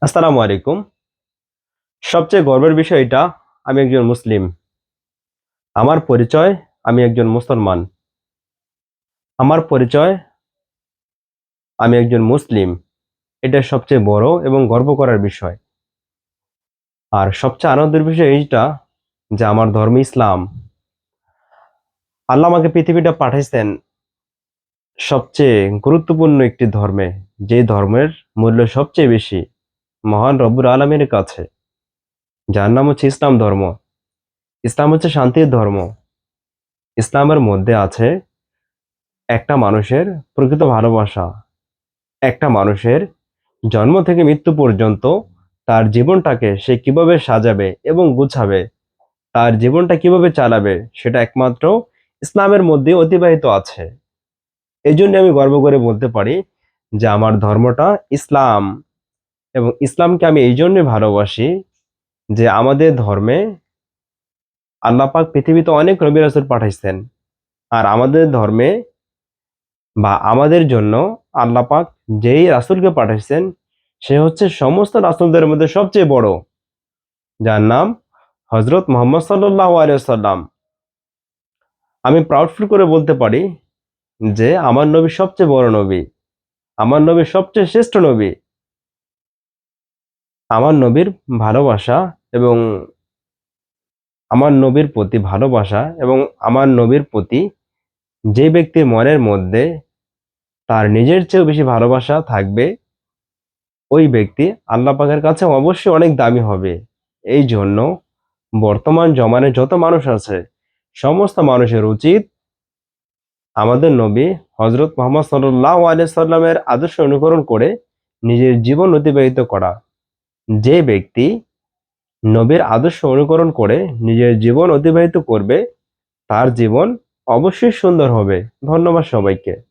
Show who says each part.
Speaker 1: আসসালামু আলাইকুম। সবচেয়ে গর্বের বিষয় এটা আমি একজন মুসলিম। আমার পরিচয়, আমি একজন মুসলমান। আমার পরিচয়, আমি একজন মুসলিম। এটা সবচেয়ে বড় এবং গর্ব করার বিষয়। আর সবচেয়ে আনন্দের বিষয় এইটা যে আমার ধর্ম ইসলাম। আল্লাহ আমাকে পৃথিবীটা পাঠাইছেন সবচেয়ে গুরুত্বপূর্ণ একটি ধর্মে। যে ধর্মের মূল্য সবচেয়ে বেশি। মহান রব্বুর আলমের কাছে। যার নাম হচ্ছে ইসলাম ধর্ম। ইসলাম হচ্ছে শান্তির ধর্ম। ইসলামের মধ্যে আছে একটা মানুষের প্রকৃত ভালোবাসা। একটা মানুষের জন্ম থেকে মৃত্যু পর্যন্ত তার জীবনটাকে সে কীভাবে সাজাবে এবং গুছাবে, তার জীবনটা কীভাবে চালাবে, সেটা একমাত্র ইসলামের মধ্যে অতিবাহিত আছে। এই জন্য আমি গর্ব করে বলতে পারি যে আমার ধর্মটা ইসলাম। এবং ইসলামকে আমি এই জন্যই ভালোবাসি যে আমাদের ধর্মে আল্লাহ পাক পৃথিবীতে অনেক নবী রাসূল পাঠাইছেন। আর আমাদের ধর্মে বা আমাদের জন্য আল্লাহ পাক যেই রাসূলকে পাঠাইছেন, সে হচ্ছে সমস্ত রাসুলদের মধ্যে সবচেয়ে বড়, যার নাম হজরত মোহাম্মদ সাল্লাহ আলাইহি সাল্লাম আমি প্রাউডফুল করে বলতে পারি যে আমার নবী সবচেয়ে বড় নবী, আমার নবী সবচেয়ে শ্রেষ্ঠ নবী। আমার নবীর ভালোবাসা এবং আমার নবীর প্রতি ভালোবাসা এবং আমার নবীর প্রতি যে ব্যক্তির মনের মধ্যে তার নিজের চেয়েও বেশি ভালোবাসা থাকবে, ওই ব্যক্তি আল্লাহ পাকের কাছে অবশ্যই অনেক দামি হবে। এই জন্য বর্তমান জমানে যত মানুষ আছে, সমস্ত মানুষের উচিত আমাদের নবী হজরত মোহাম্মদ সাল্লাহ আলিয়াল্লামের আদর্শ অনুকরণ করে নিজের জীবন অতিবাহিত করা। যে ব্যক্তি নবীর আদর্শ অনুকরণ করে নিজের জীবন অতিবাহিত করবে, তার জীবন অবশ্যই সুন্দর হবে। ধন্যবাদ সবাইকে।